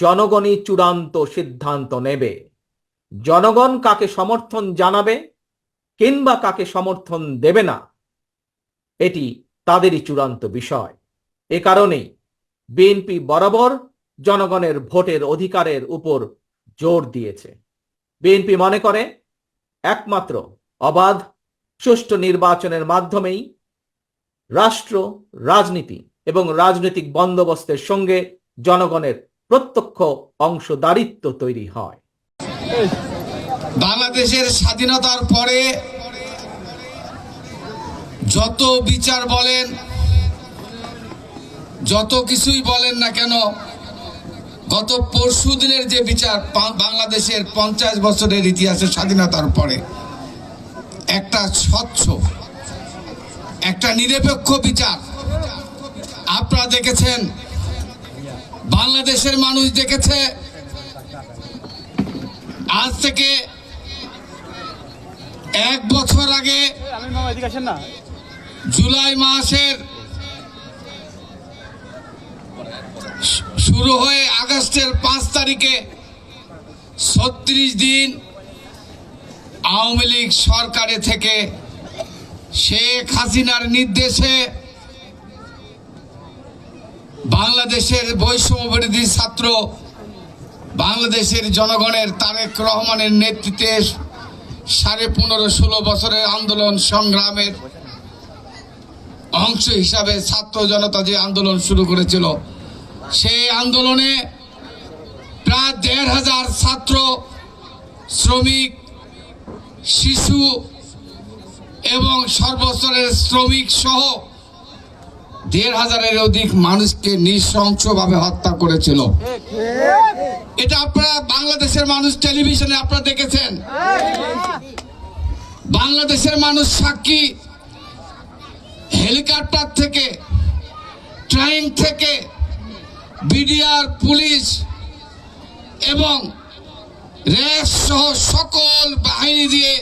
জনগণই চূড়ান্ত সিদ্ধান্ত নেবে। জনগণ কাকে সমর্থন জানাবে কিংবা কাকে সমর্থন দেবে না, এটি তাদেরই চূড়ান্ত বিষয়। এ কারণেই বিএনপি বরাবর জনগণের ভোটের অধিকারের উপর জোর দিয়েছে। বিএনপি মনে করে, একমাত্র অবাধ, সুষ্ঠু নির্বাচনের মাধ্যমেই রাষ্ট্র, রাজনীতি এবং রাজনৈতিক বন্দোবস্তের সঙ্গে জনগণের প্রত্যক্ষ অংশদারিত্ব তৈরি হয়। বাংলাদেশের স্বাধীনতার পরে যত বিচার বলেন, যত কিছুই বলেন না কেন, গত পরশু দিনের যে বিচার বাংলাদেশের পঞ্চাশ বছরের ইতিহাসে স্বাধীনতার পরে, একটা স্বচ্ছ একটা নিরপেক্ষ বিচার। আপনারা দেখেছেন, বাংলাদেশের মানুষ দেখেছে, আজ থেকে এক বছর আগে জুলাই মাসের শুরু হয়ে আগস্টের পাঁচ তারিখে ছত্রিশ দিন আওয়ামী লীগ সরকারে থেকে শেখ হাসিনার নির্দেশে বাংলাদেশের বৈষম্য বিরোধী ছাত্র বাংলাদেশের জনগণের তারেক রহমানের নেতৃত্বে সাড়ে পনেরো ষোলো বছরের আন্দোলন সংগ্রামের অংশ হিসাবে ছাত্র জনতা যে আন্দোলন শুরু করেছিল, সেই আন্দোলনে প্রায় দেড় হাজার ছাত্র, শ্রমিক, শিশু এবং সর্বস্তরের শ্রমিক সহ দেড় হাজারের অধিক মানুষকে নৃশংসভাবে হত্যা করেছিল। এটা আপনারা বাংলাদেশের মানুষ টেলিভিশনে আপনারা দেখেছেন। বাংলাদেশের মানুষ সাক্ষী হেলিকপ্টার থেকে, ট্রেন থেকে, বিডিআর, পুলিশ এবং র্যাব সহ সকল বাহিনী দিয়ে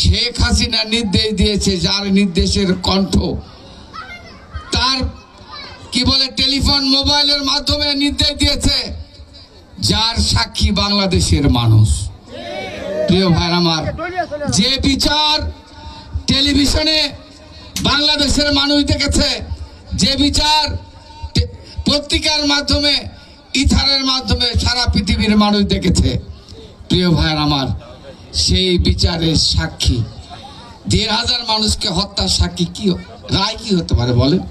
শেখ হাসিনা নির্দেশ দিয়েছে, যার নির্দেশের কণ্ঠ। তার, কি বলে, টেলিফোন, মোবাইলের মাধ্যমে নির্দেশ দিয়েছে, যার সাক্ষী বাংলাদেশের মানুষ। প্রিয় ভাই আমার, যে বিচার টেলিভিশনে বাংলাদেশের মানুষ দেখেছে, যে বিচার পত্রিকার মাধ্যমে, ইথারের মাধ্যমে সারা পৃথিবীর মানুষ দেখেছে। প্রিয় ভাই আমার সেই বিচারের সাক্ষী। দেড় হাজার মানুষকে হত্যার সাক্ষী কি রায় কি হতে পারে বলেন?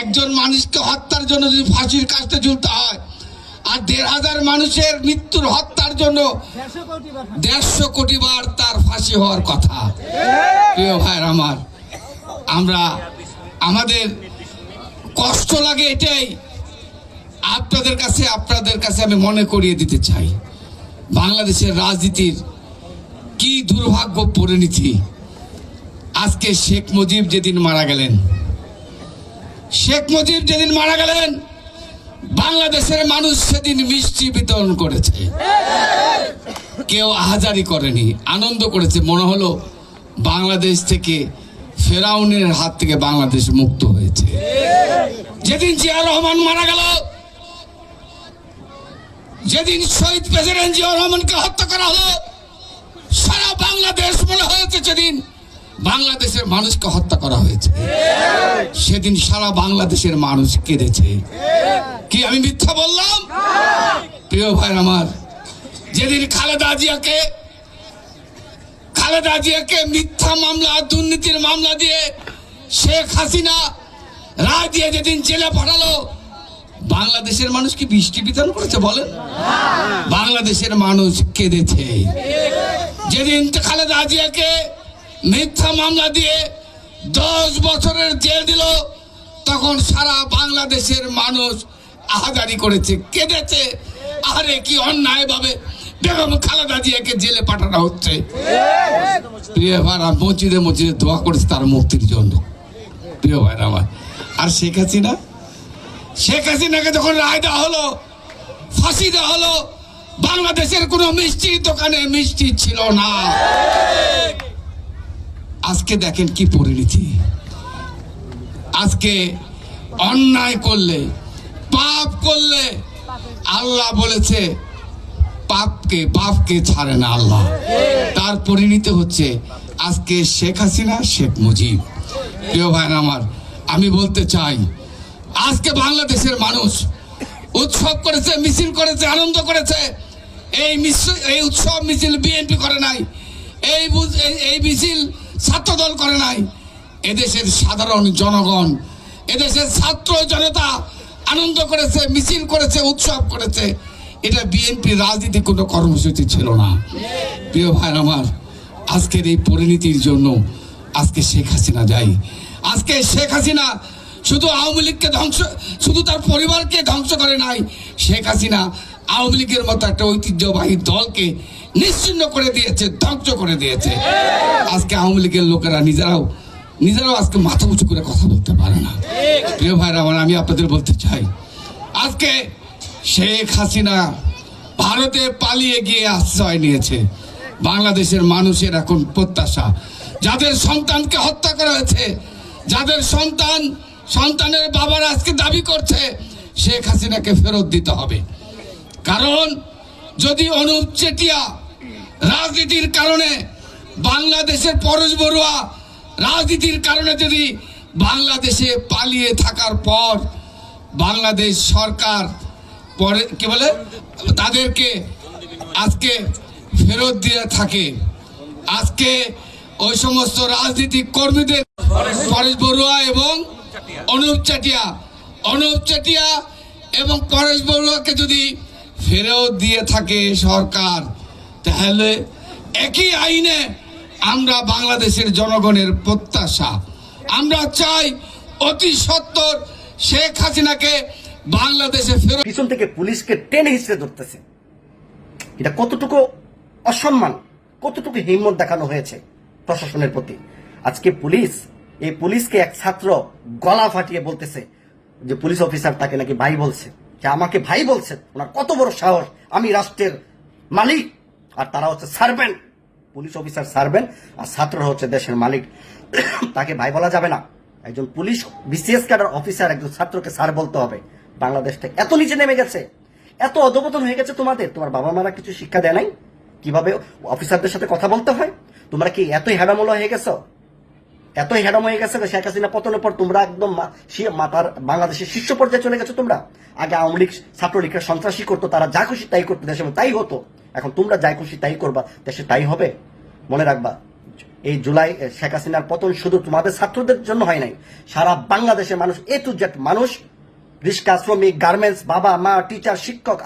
একজন মানুষকে হত্যার জন্য যদি ফাঁসির কাছতে ঝুলতে হয়, আর দেড় হাজার মানুষের মৃত্যুর হত্যার জন্য দেড়শো কোটি বার তার ফাঁসি হওয়ার কথা। প্রিয় ভাইয়ের আমার, আমরা আমাদের কষ্ট লাগে এটাই। আপনাদের কাছে আপনাদের কাছে আমি মনে করিয়ে দিতে চাই। বাংলাদেশের রাজনীতির কি দুর্ভাগ্য পরিণতি আজকে শেখ মুজিব যেদিন মারা গেলেন, শেখ মুজিব যেদিন মারা গেলেন, বাংলাদেশের মানুষ সেদিন মিষ্টি বিতরণ করেছে। কেউ আহাজারি করেনি, আনন্দ করেছে, মনে হলো বাংলাদেশ থেকে ফেরাউনের হাত থেকে বাংলাদেশ মুক্ত হয়েছে। যেদিন জিয়া রহমান মারা গেল, যেদিন শহীদ প্রেসিডেন্ট জিয়া রহমানকে হত্যা করা হলো সারা বাংলাদেশ মনে হয়েছে সেদিন বাংলাদেশের মানুষকে হত্যা করা হয়েছে। সেদিন সারা বাংলাদেশের মানুষ কেঁদেছে। কি আমি মিথ্যা বললাম? প্রিয় ভাই আমার, যেদিন খালেদা জিয়াকে খালেদা জিয়াকে মিথ্যা মামলা, দুর্নীতির মামলা দিয়ে শেখ হাসিনা রায় দিয়ে যেদিন জেলে পাঠালো বাংলাদেশের মানুষ কি বৃষ্টি বিধান করেছে বলেন? বাংলাদেশের মানুষ কেঁদেছে। যেদিন খালেদা জিয়াকে মিথ্যা মামলা দিয়ে দশ বছরের জেল দিল, তখন সারা বাংলাদেশের মানুষ আহাজারি করেছে, কেঁদেছে। আরে কি অন্যায় ভাবে বেগম খালেদা জিয়াকে জেলে পাঠানো হচ্ছে? প্রিয় ভাইরা, মসজিদে মসজিদে দোয়া করেছে তার মুক্তির জন্য। প্রিয় ভাইরা আমার, আর শেখ হাসিনা শেখ হাসিনাকে যখন রায় দেওয়া হলো, ফাঁসি দেওয়া হলো, বাংলাদেশের কোনো মিষ্টির দোকানে মিষ্টি ছিল না। আজকে দেখেন কি পরিণতি। আজকে অন্যায় করলে, পাপ করলে আল্লাহ বলেছে, পাপকে পাপকে ছাড়ে না আল্লাহ। তার পরিণতি হচ্ছে, আজকে শেখ হাসিনা, শেখ মুজিব। প্রিয় ভাই আমার, আমি বলতে চাই আজকে বাংলাদেশের মানুষ উৎসব করেছে, মিছিল করেছে, আনন্দ করেছে। এই এই উৎসব মিছিল বিএনপি করে নাই, এই এই- মিছিল ছাত্রদল করে নাই। এদেশের সাধারণ জনগণ, এদেশের ছাত্র জনতা আনন্দ করেছে, মিছিল করেছে, উৎসব করেছে। এটা বিএনপি রাজনীতি কোনো কর্মসূচি ছিল না। প্রিয় ভাই আমার, আজকের এই পরিণতির জন্য আজকে শেখ হাসিনা যাই। আজকে শেখ হাসিনা শুধু আওয়ামী লীগকে ধ্বংস, শুধু তার পরিবারকে ধ্বংস করে নাই, শেখ হাসিনা আওয়ামী লীগের মতো একটা ঐতিহ্যবাহী দলকে নিশ্চিন্ন করে দিয়েছে, ধ্বংস করে দিয়েছে। আজকে আওয়ামী লীগের লোকেরা নিজেরাও নিজেরাও আজকে মাথা উঁচু করে কথা বলতে পারে না। প্রিয় ভাইরা আমার, আমি আপনাদের বলতে চাই, আজকে শেখ হাসিনা ভারতে পালিয়ে গিয়ে আশ্রয় নিয়েছে। বাংলাদেশের মানুষের এখন প্রত্যাশা, যাদের সন্তানকে হত্যা করা হয়েছে, যাদের সন্তান সন্তানের বাবারা আজকে দাবি করছে, শেখ হাসিনাকে ফেরত দিতে হবে। কারণ, যদি অনুপ চেটিয়া রাজনীতির কারণে বাংলাদেশের পরশ বড়ুয়া রাজনীতির কারণে যদি বাংলাদেশে পালিয়ে থাকার পর বাংলাদেশ সরকার পরে, কি বলে, তাদেরকে আজকে ফেরত দিয়ে থাকে, আজকে ওই সমস্ত রাজনীতিক কর্মীদের পরেশ বড়ুয়া এবং অনুপ চাটিয়া অনুপ চাটিয়া এবং পরেশ বড়ুয়াকে যদি ফেরত দিয়ে থাকে সরকার, তাহলে একই আইনে আমরা বাংলাদেশের জনগণের প্রত্যাশা। আমরা চাই অতি সত্বর শেখ হাসিনাকে বাংলাদেশে ফেরত পিছন থেকে পুলিশকে টেনে হিসেবে ধরতেছে। এটা কতটুকু অসম্মান, কতটুকু হিম্মত দেখানো হয়েছে প্রশাসনের প্রতি? আজকে পুলিশ এই পুলিশকে এক ছাত্র গলা ফাটিয়ে বলতেছে যে পুলিশ অফিসার তাকে নাকি ভাই বলছে। যে আমাকে ভাই বলছে, ওনার কত বড় সাহস, আমি রাষ্ট্রের মালিক, আর তারা হচ্ছে সার্ভেন্ট। পুলিশ অফিসার সার্ভেন্ট, আর ছাত্ররা হচ্ছে দেশের মালিক। তাকে ভাই বলা যাবে না। একজন পুলিশ বিসিএস ক্যাডার অফিসার একজন ছাত্রকে স্যার বলতে হবে। বাংলাদেশটা এত নিচে নেমে গেছে, এত অধপতন হয়ে গেছে তোমাদের। তোমার বাবা মারা কিছু শিক্ষা দেয় নাই? কীভাবে অফিসারদের সাথে কথা বলতে হয়? তোমরা কি এতই হেডামোলা হয়ে গেছো? এতই হেডাম হয়ে গেছে শেখ হাসিনা পতনের পর তোমরা একদম মা- শি- মাতার বাংলাদেশের শীর্ষ পর্যায়ে চলে গেছো তোমরা। আগে আওয়ামী লীগ ছাত্রলীগরা সন্ত্রাসী করতো, তারা যা খুশি তাই করতো দেশে তাই হতো। এখন তোমরা যা খুশি তাই করবা, দেশে তাই হবে। মনে রাখবা, এই জুলাই শেখ হাসিনার পতন শুধু তোমাদের ছাত্রদের জন্য হয় নাই। সারা বাংলাদেশের মানুষ এ টু জেড মানুষ রিক্সা শ্রমিক, গার্মেন্টস, বাবা, মা, টিচার, শিক্ষক